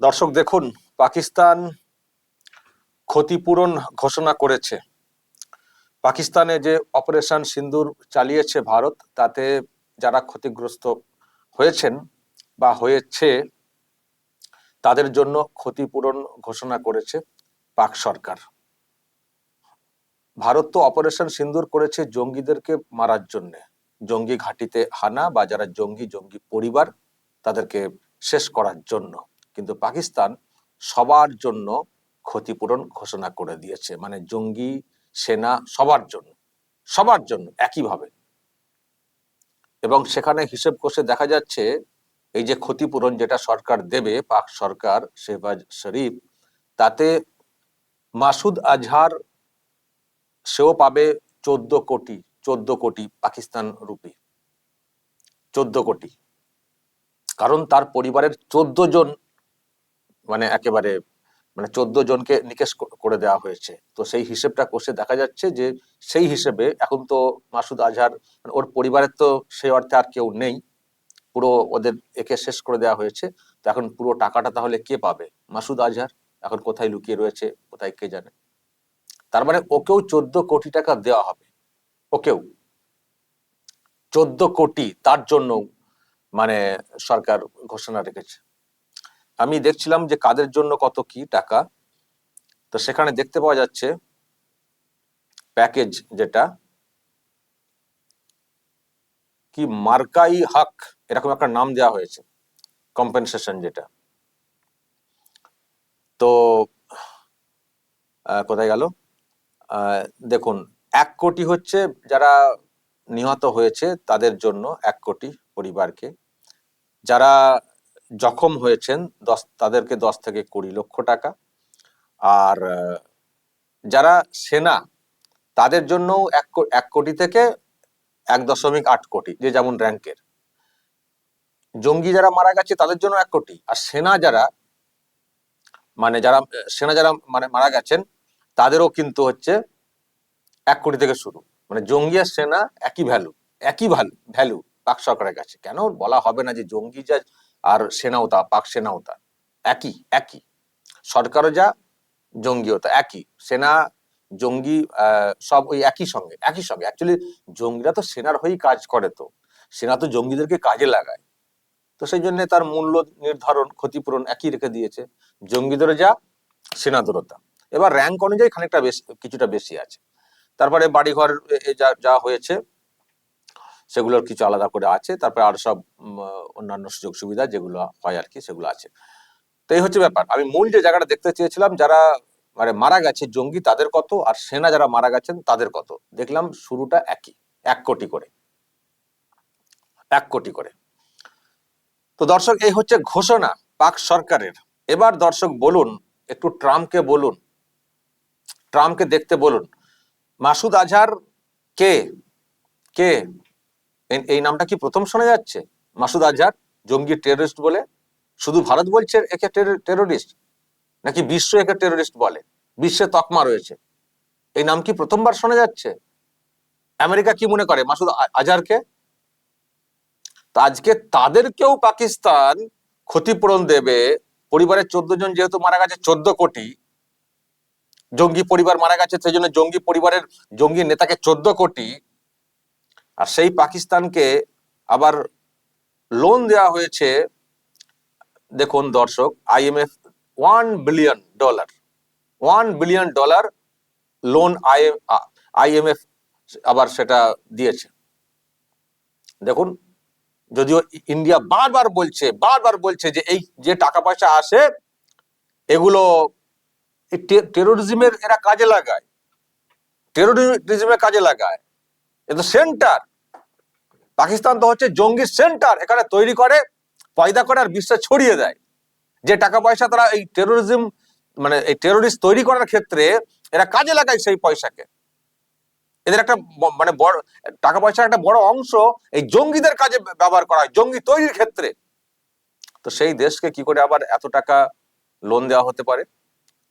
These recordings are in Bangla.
দর্শক, দেখুন, পাকিস্তান ক্ষতিপূরণ ঘোষণা করেছে। পাকিস্তানে যে অপারেশন সিন্দুর চালিয়েছে ভারত, তাতে যারা ক্ষতিগ্রস্ত হয়েছেন বা হয়েছে, তাদের জন্য ক্ষতিপূরণ ঘোষণা করেছে পাক সরকার। ভারত তো অপারেশন সিন্দুর করেছে জঙ্গিদেরকে মারার জন্য। জঙ্গি ঘাঁটিতে হানা বা যারা জঙ্গি জঙ্গি পরিবার, তাদেরকে শেষ করার জন্য। কিন্তু পাকিস্তান সবার জন্য ক্ষতিপূরণ ঘোষণা করে দিয়েছে। মানে জঙ্গি, সেনা সবার জন্য সবার জন্য একইভাবে। এবং সেখানে হিসেব কষে দেখা যাচ্ছে, এই যে ক্ষতিপূরণ যেটা সরকার দেবে, পাক সরকার শেহবাজ শরীফ, তাতে মাসুদ আজহার, সেও পাবে চোদ্দ কোটি চোদ্দ কোটি পাকিস্তান রুপি। চোদ্দ কোটি। কারণ তার পরিবারের চোদ্দ জন মানে একেবারে মানে চোদ্দ জনকে নিকেশ করে দেওয়া হয়েছে। তো সেই হিসেবটা কষে দেখা যাচ্ছে যে সেই হিসেবে এখন তো মাসুদ আজহার মানে ওর পরিবারের তো সেই অর্থে আর কেউ নেই, পুরো ওদের একে শেষ করে দেওয়া হয়েছে। তো এখন পুরো টাকাটা তাহলে কে পাবে? মাসুদ আজহার? এখন কোথায় লুকিয়ে রয়েছে? কোথায় কে জানে? তার মানে ওকেও চোদ্দ কোটি টাকা দেওয়া হবে। ওকেও। চোদ্দ কোটি তার জন্য মানে সরকার ঘোষণা রেখেছে। আমি দেখছিলাম যে কাদের জন্য কত কি টাকা। তো সেখানে দেখতে পাওয়া যাচ্ছে প্যাকেজ যেটা কি মার্কাই হক এরকম একটা নাম দেওয়া হয়েছে কম্পেনসেশন যেটা। তো কোথায় গেল? দেখুন, এক কোটি হচ্ছে যারা নিহত হয়েছে তাদের জন্য এক কোটি পরিবারকে। যারা জখম হয়েছেন দশ, তাদেরকে দশ থেকে কুড়ি লক্ষ টাকা। আর যারা সেনা, তাদের জন্য এক এক কোটি থেকে এক দশমিক আট কোটি, যে যেমন র্যাঙ্কের। জঙ্গি যারা মারা গেছে, তাদের জন্য এক কোটি। আর সেনা যারা মানে যারা, সেনা যারা মানে মারা গেছেন, তাদেরও কিন্তু হচ্ছে এক কোটি থেকে শুরু। মানে জঙ্গি আর সেনা একই ভ্যালু একই ভ্যালু ভ্যালু পাক সরকারের কাছে। কেন বলা হবে না যে জঙ্গি যা আর সেনাও তা পাক সেনাও তা একই একই। সরকারও যা, জঙ্গিও তা একই। সেনা, জঙ্গি সব ওই একই সঙ্গে একই সঙ্গে। অ্যাকচুয়ালি জঙ্গিরা তো সেনার হয়েই কাজ করে তো। সেনা তো জঙ্গিদেরকে কাজে লাগায়। তো সেই জন্য তার মূল্য নির্ধারণ, ক্ষতিপূরণ একই রেখে দিয়েছে। জঙ্গিদেরও যা, সেনাদেরও তা। এবার র্যাঙ্ক অনুযায়ী খানিকটা বেশি, কিছুটা বেশি আছে। তারপরে বাড়িঘর যা যা হয়েছে সেগুলোর কিছু আলাদা করে আছে। তারপরে আর সব অন্যান্য সুযোগ সুবিধা যেগুলো হয় আর কি, সেগুলো আছে। তো এই হচ্ছে ব্যাপার। আমি মূল যে জায়গাটা দেখতে চেয়েছিলাম, যারা মানে মারা গেছে জঙ্গি তাদের কত, আর সেনা যারা মারা গেছেন তাদের কত? দেখলাম শুরুটা একই, এক কোটি করে। এক কোটি করে। তো দর্শক, এই হচ্ছে ঘোষণা পাক সরকারের। এবার দর্শক বলুন, একটু ট্রাম্পকে বলুন, ট্রাম্পকে দেখতে বলুন। মাসুদ আজহার কে? কে? এই- নামটা কি প্রথম শোনা যাচ্ছে? মাসুদ আজহার জঙ্গি টেররিস্ট বলে? শুধু ভারত বলছে একে টেররিস্ট নাকি বিশ্ব একে টেররিস্ট বলে? বিশ্বে তকমা রয়েছে। এই নাম কি প্রথমবার শোনা যাচ্ছে? আমেরিকা কি মনে করে? মাসুদ আজহারকে? আজকে তাদেরকেও পাকিস্তান ক্ষতিপূরণ দেবে। পরিবারের চোদ্দ জন যেহেতু মারা গেছে, চোদ্দ কোটি। জঙ্গি পরিবার মারা গেছে, সেই জন্য জঙ্গি পরিবারের জঙ্গি নেতাকে চোদ্দ কোটি। আর সেই পাকিস্তানকে আবার লোন দেওয়া হয়েছে, দেখুন দর্শক IMF one billion dollar one billion dollar loan IMF আবার সেটা দিয়েছে। দেখুন, যদিও ইন্ডিয়া বারবার বলছে বারবার বলছে যে এই যে টাকা পয়সা আসে, এগুলো টেরোরিজমের এরা কাজে লাগায়। টেরোরিজমের কাজে লাগায়। এ সেন্টার পাকিস্তান তো হচ্ছে জঙ্গি সেন্টার এখানে তৈরি করে, পয়দা করে আর বিশ্বে ছড়িয়ে দেয়। যে টাকা পয়সা তারা এই টেরোরিজম মানে এই টেরোরিস্ট তৈরি করার ক্ষেত্রে এরা কাজে লাগায় সেই পয়সাকে। এদের একটা মানে বড়, টাকা পয়সার একটা বড় অংশ এই জঙ্গিদের কাজে ব্যবহার করা হয়, জঙ্গি তৈরির ক্ষেত্রে। তো সেই দেশকে কি করে আবার এত টাকা লোন দেওয়া হতে পারে?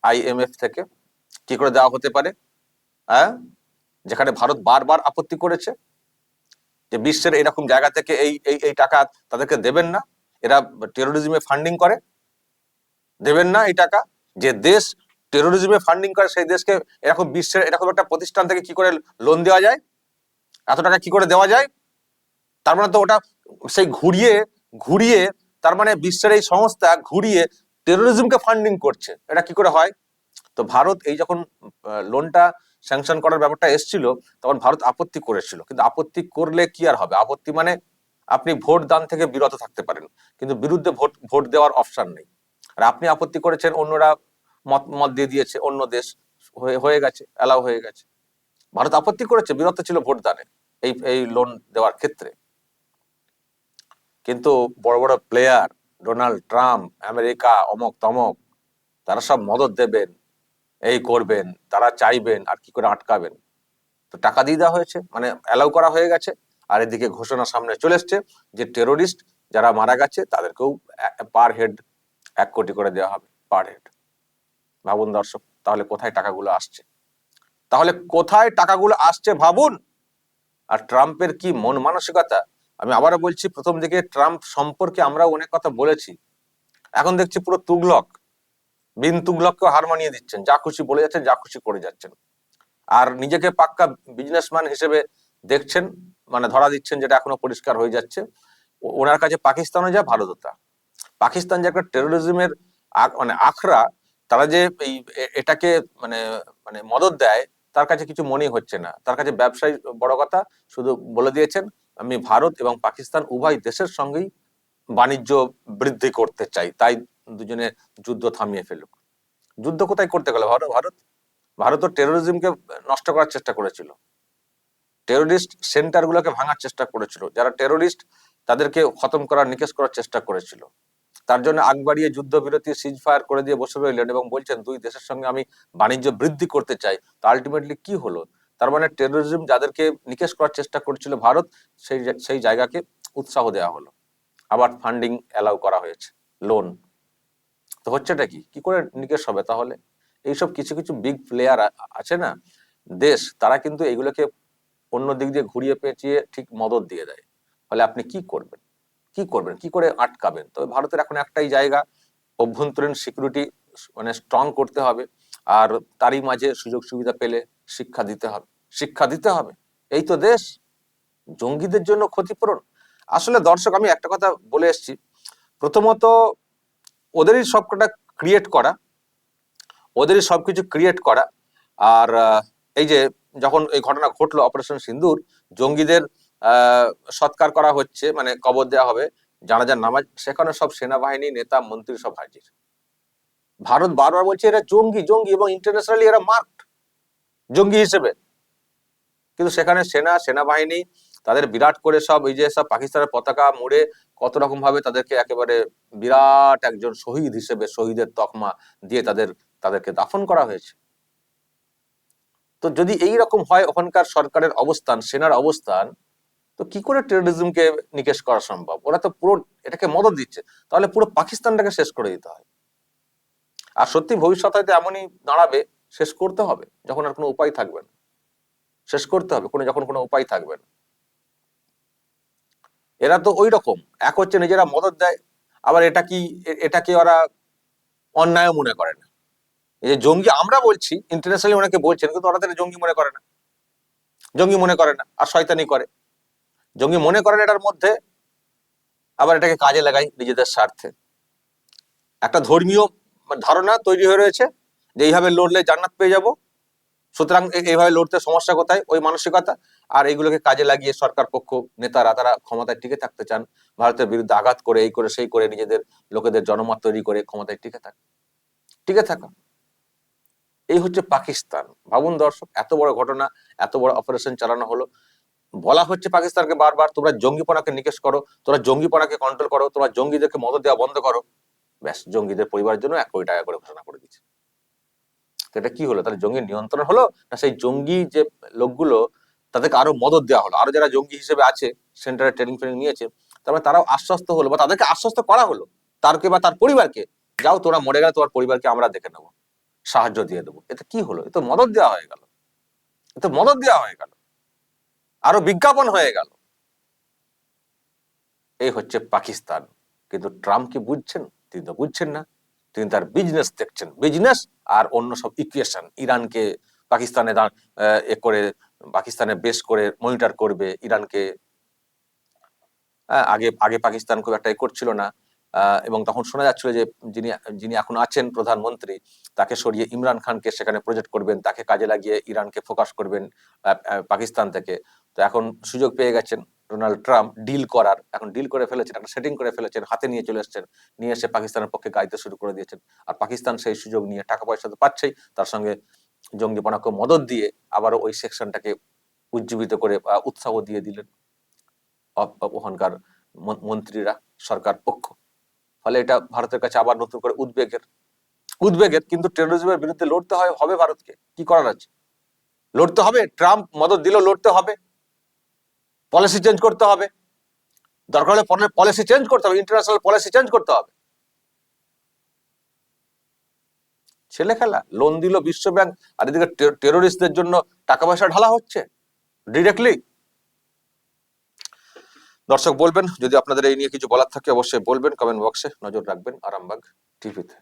আইএমএফ থেকে কি করে দেওয়া হতে পারে? হ্যাঁ? যেখানে ভারত বারবার আপত্তি করেছে যে বিশ্বের এরকম জায়গা থেকে এই এই এই টাকা তাদেরকে দেবেন না। এরা টেরোরিজমে ফান্ডিং করে, দেবেন না এই টাকা। যে দেশ টেরোরিজমে ফান্ডিং করে, সেই দেশকে এরকম বিশ্বের এরকম একটা প্রতিষ্ঠান থেকে কি করে লোন দেওয়া যায়? এত টাকা কি করে দেওয়া যায়? তার মানে তো ওটা সেই ঘুরিয়ে ঘুরিয়ে, তার মানে বিশ্বের এই সংস্থা ঘুরিয়ে টেরোরিজমকে ফান্ডিং করছে। এটা কি করে হয়? তো ভারত এই যখন লোনটা স্যাংশন করার ব্যাপারটা এসেছিল, তখন ভারত আপত্তি করেছিল। কিন্তু আপত্তি করলে কি আর হবে? আপত্তি মানে আপনি ভোট দান থেকে বিরত থাকতে পারেন, কিন্তু বিরুদ্ধে ভোট ভোট দেওয়ার অপশন নেই। আর আপনি আপত্তি করেছেন, অন্যরা মত মত দিয়ে দিয়েছে, অন্য দেশ হয়ে গেছে অ্যালাউ হয়ে গেছে। ভারত আপত্তি করেছে, বিরত ছিল ভোট দানে এই এই লোন দেওয়ার ক্ষেত্রে। কিন্তু বড় বড় প্লেয়ার ডোনাল্ড ট্রাম্প আমেরিকা অমক তমক তারা সব মদত দেবেন। এই করবেন, তারা চাইবেন আর কি করে আটকাবেন। তো টাকা দিয়ে দেওয়া হয়েছে মানে অ্যালাউ করা হয়ে গেছে। আর এদিকে ঘোষণা সামনে চলে এসছে যে টেরোরিস্ট যারা মারা গেছে, তাদেরকেও পার হেড এক কোটি করে দেওয়া হবে পার হেড ভাবুন দর্শক, তাহলে কোথায় টাকাগুলো আসছে? তাহলে কোথায় টাকাগুলো আসছে ভাবুন? আর ট্রাম্পের কি মন মানসিকতা? আমি আবারও বলছি, প্রথম দিকে ট্রাম্প সম্পর্কে আমরা অনেক কথা বলেছি। এখন দেখছি পুরো তুগলক। বিন তুগলককে হার মানিয়ে দিচ্ছেন, যা খুশি বলে যাচ্ছেন, যা খুশি করে যাচ্ছেন। আর নিজেকে পাক্কা বিজনেসম্যান হিসেবে দেখছেন মানে ধরা দিচ্ছেন যেটা এখনও পরিষ্কার হয়ে যাচ্ছে। ওনার কাছে পাকিস্তানও যা, ভারতও তা। পাকিস্তান যে একটা টেরোরিজমের মানে আখড়া, তারা যে এই এটাকে মানে মানে মদত দেয়, তার কাছে কিছু মনেই হচ্ছে না। তার কাছে ব্যবসায়ী বড় কথা, শুধু বলে দিয়েছেন, আমি ভারত এবং পাকিস্তান উভয় দেশের সঙ্গেই বাণিজ্য বৃদ্ধি করতে চাই, তাই দুজনে যুদ্ধ থামিয়ে ফেলুক। যুদ্ধ কোথায় করতে গেল? ভারত ভারত? ভারত টেরোরিজমকে নষ্ট করার চেষ্টা করেছিল। টেরোরিস্ট সেন্টারগুলোকে ভাঙার চেষ্টা করেছিল। যারা টেরোরিস্ট তাদেরকে খতম করার, নিকেশ করার চেষ্টা করেছিল। তার জন্য আগ বাড়িয়ে যুদ্ধবিরতি সিজ ফায়ার করে দিয়ে বসে রইলেন এবং বলছেন, দুই দেশের সঙ্গে আমি বাণিজ্য বৃদ্ধি করতে চাই। তা আলটিমেটলি কি হলো? তার মানে টেরোরিজম যাদেরকে নিকেশ করার চেষ্টা করছিল ভারত, সেই সেই জায়গাকে উৎসাহ দেওয়া হলো। আবার ফান্ডিং অ্যালাউ করা হয়েছে লোন তো হচ্ছেটা কি? কি করে নিকেশ হবে তাহলে? এইসব কিছু কিছু বিগ প্লেয়ার আছে না? দেশ, তারা কিন্তু এগুলোকে অন্য দিক দিয়ে ঘুরিয়ে পেঁচিয়ে ঠিক মদত দিয়ে দেয়। ফলে আপনি কি করবেন? কি করবেন? কি করে আটকাবেন? তবে ভারতের এখন একটাই জায়গা, অভ্যন্তরীণ সিকিউরিটি মানে স্ট্রং করতে হবে। আর তারই মাঝে সুযোগ সুবিধা পেলে শিক্ষা দিতে হবে। শিক্ষা দিতে হবে। এই তো দেশ। জঙ্গিদের জন্য ক্ষতিপূরণ। আসলে দর্শক, আমি একটা কথা বলে এসেছি। প্রথমত ওদেরই সবকটা ক্রিয়েট করা, ওদেরই সব কিছু ক্রিয়েট করা। আর এই যে যখন এই ঘটনা ঘটলো অপারেশন সিন্দুর, জঙ্গিদের সৎকার করা হচ্ছে মানে কবর দেওয়া হবে, জানাজার নামাজ, সেখানে সব সেনাবাহিনী, নেতা, মন্ত্রী সব হাজির। ভারত বারবার বলছে এরা জঙ্গি জঙ্গি এবং ইন্টারন্যাশনালি এরা মার্কড জঙ্গি হিসেবে। কিন্তু সেখানে সেনা, সেনাবাহিনী, তাদের বিরাট করে সব এই যে সব পাকিস্তানের পতাকা মুড়ে কত রকম ভাবে তাদেরকে একেবারে বিরাট একজন শহীদ হিসেবে শহীদের তকমা দিয়ে তাদের, তাদেরকে দাফন করা হয়েছে। তো যদি এই রকম হয় ওখানকার সরকারের অবস্থান, সেনার অবস্থান, তো কি করে টেরোরিজমকে নিকেশ করা সম্ভব? ওরা তো পুরো এটাকে মদত দিচ্ছে। তাহলে পুরো পাকিস্তানটাকে শেষ করে দিতে হয়। আর সত্যি ভবিষ্যৎ হয়তো এমনই দাঁড়াবে, শেষ করতে হবে। যখন আর কোনো উপায় থাকবে না। শেষ করতে হবে। কোনো, যখন কোনো উপায় থাকবে না। এরা তো ওই রকম এক হচ্ছে নিজেরা মদত দেয়, আবার এটা কি, এটাকে ওরা অন্যায় মনে করে না। এই যে জঙ্গি, আমরা বলছি ইন্টারন্যাশনালি ওনাকে বলছেন, কিন্তু ওরা তাহলে জঙ্গি মনে করে না। জঙ্গি মনে করে না, আর শয়তানি করে। জঙ্গি মনে করেন এটার মধ্যে, আবার এটাকে কাজে লাগাই নিজেদের স্বার্থে। একটা ধর্মীয় ধারণা তৈরি হয়ে রয়েছে, যে এইভাবে লড়লে জান্নাত পেয়ে যাব, সুতরাং এইভাবে লড়তে সমস্যা কোথায়? ওই মানসিকতা। আর এইগুলোকে কাজে লাগিয়ে সরকার পক্ষ নেতারা তারা ক্ষমতায় টিকে থাকতে চান, ভারতের বিরুদ্ধে আঘাত করে, এই করে, সেই করে নিজেদের লোকেদের জনমত তৈরি করে ক্ষমতায় টিকে থাকা টিকে থাকা। এই হচ্ছে পাকিস্তান। ভাবুন দর্শক, এত বড় ঘটনা, এত বড় অপারেশন চালানো হলো। বলা হচ্ছে পাকিস্তানকে বারবার, তোমরা জঙ্গিপনাকে নিকেশ করো, তোমরা জঙ্গিপনাকে কন্ট্রোল করো, তোমরা জঙ্গিদেরকে মদত দেওয়া বন্ধ করো। ব্যাস, জঙ্গিদের পরিবারের জন্য এক কোটি টাকা করে ঘোষণা করে দিচ্ছে। এটা কি হলো? তাহলে জঙ্গি নিয়ন্ত্রণ হলো? না সেই জঙ্গি যে লোকগুলো তাদেরকে আরও মদত দেওয়া হলো। আরও যারা জঙ্গি হিসেবে আছে, সেন্টারে ট্রেনিং ফ্রেনিং নিয়েছে, তারপরে তারাও আশ্বস্ত হলো বা তাদেরকে আশ্বস্ত করা হলো। তারকে বা তার পরিবারকে, যাও তোরা মরে গেলে তোমার পরিবারকে আমরা দেখে নেব, সাহায্য দিয়ে দেবো। এটা কি হলো? এ তো মদত দেওয়া হয়ে গেল। এ তো মদত দেওয়া হয়ে গেল। আরও বিজ্ঞাপন হয়ে গেল। এই হচ্ছে পাকিস্তান। কিন্তু ট্রাম্প কি বুঝছেন? তিনি তো বুঝছেন না। তিনি তার বিজনেস দেখছেন। বিজনেস আর অন্য সব ইকুয়েশন ইরানকে পাকিস্তানে এ করে পাকিস্তানে বেশ করে মনিটর করবে ইরানকে। হ্যাঁ, আগে আগে পাকিস্তান খুব একটা করছিল না। এবং তখন শোনা যাচ্ছিল যে যিনি যিনি এখন আছেন প্রধানমন্ত্রী তাকে সরিয়ে ইমরান খানকে সেখানে প্রজেক্ট করবেন তাকে কাজে লাগিয়ে ইরানকে ফোকাস করবেন পাকিস্তান থেকে। তো এখন সুযোগ পেয়ে গেছেন ডোনাল্ড ট্রাম্প ডিল করার। এখন ডিল করে ফেলেছেন একটা সেটিং করে ফেলেছেন হাতে নিয়ে চলে এসেছেন নিয়ে এসে পাকিস্তানের পক্ষে গাইতে শুরু করে দিয়েছেন। আর পাকিস্তান সেই সুযোগ নিয়ে টাকা পয়সা তো পাচ্ছেই তার সঙ্গে জঙ্গিপনাকে মদত দিয়ে আবারও ওই সেকশনটাকে উজ্জীবিত করে উৎসাহ দিয়ে দিলেন ওখানকার মন- মন্ত্রীরা, সরকার পক্ষ। ফলে এটা ভারতের কাছে আবার নতুন করে উদ্বেগের উদ্বেগের কিন্তু টেরোরিজমের বিরুদ্ধে লড়তে হয়, হবে ভারতকে। কি করার আছে? লড়তে হবে, ট্রাম্প মদত দিলেও লড়তে হবে পলিসি চেঞ্জ করতে হবে। দরকার হলে পলিসি চেঞ্জ করতে হবে ইন্টারন্যাশনাল পলিসি চেঞ্জ করতে হবে। ছেলে খেলা লোন দিল বিশ্ব ব্যাংক আর এদিকে টেরোরিস্টদের জন্য টাকা পয়সা ঢালা হচ্ছে ডিরেক্টলি দর্শক বলবেন, যদি আপনাদের এই নিয়ে কিছু বলার থাকে, অবশ্যই বলবেন কমেন্ট বক্সে নজর রাখবেন, আরামবাগ টিভিতে